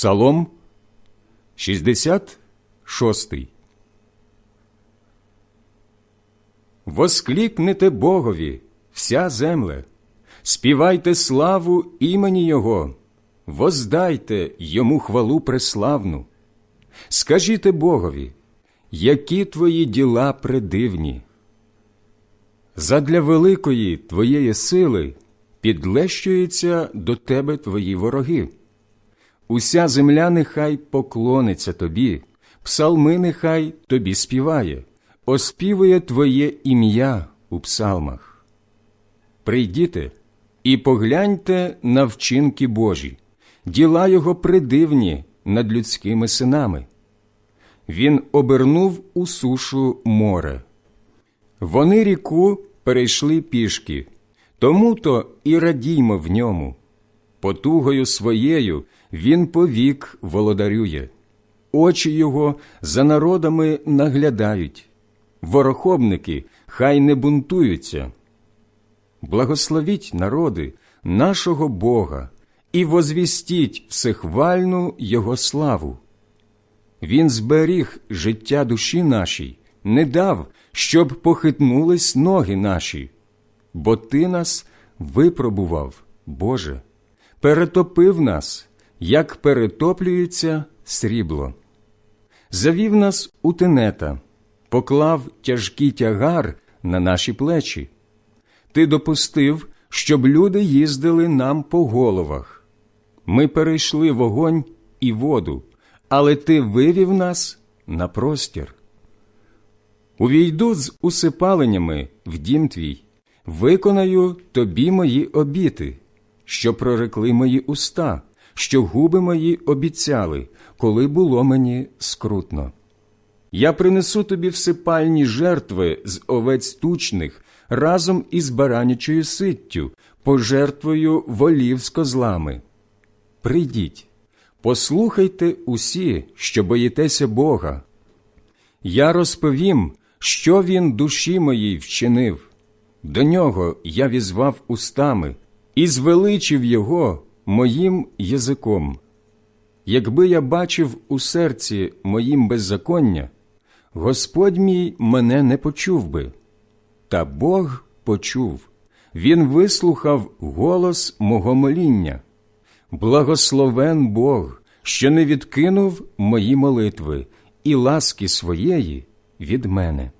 Псалом 66 Воскликнете Богові, вся земле, співайте славу імені Його, воздайте йому хвалу преславну. Скажіте Богові, які твої діла предивні. Задля великої твоєї сили підлещуються до тебе твої вороги. Уся земля нехай поклониться тобі, псалми нехай тобі співає, оспівує твоє ім'я у псалмах. Прийдіте і погляньте на вчинки Божі, діла його придивні над людськими синами. Він обернув у сушу море. Вони ріку перейшли пішки, тому то і радіймо в ньому. Потугою своєю він повік володарює, очі його за народами наглядають, ворохобники хай не бунтуються. Благословіть народи нашого Бога і возвістіть всехвальну Його славу. Він зберіг життя душі нашій, не дав, щоб похитнулись ноги наші, бо Ти нас випробував, Боже, перетопив нас, як перетоплюється срібло. Завів нас у тенета, поклав тяжкий тягар на наші плечі. Ти допустив, щоб люди їздили нам по головах. Ми перейшли вогонь і воду, але ти вивів нас на простір. Увійду з усипаленнями в дім твій, виконаю тобі мої обіти, що прорекли мої уста, що губи мої обіцяли, коли було мені скрутно. Я принесу тобі всипальні жертви з овець тучних разом із баранячою ситтю, пожертвою волів з козлами. Прийдіть, послухайте усі, що боїтеся Бога. Я розповім, що він душі моїй вчинив. До нього я візвав устами і звеличив його моїм язиком. Якби я бачив у серці моїм беззаконня, Господь мій мене не почув би, та Бог почув, Він вислухав голос мого моління. Благословен Бог, що не відкинув мої молитви і ласки своєї від мене.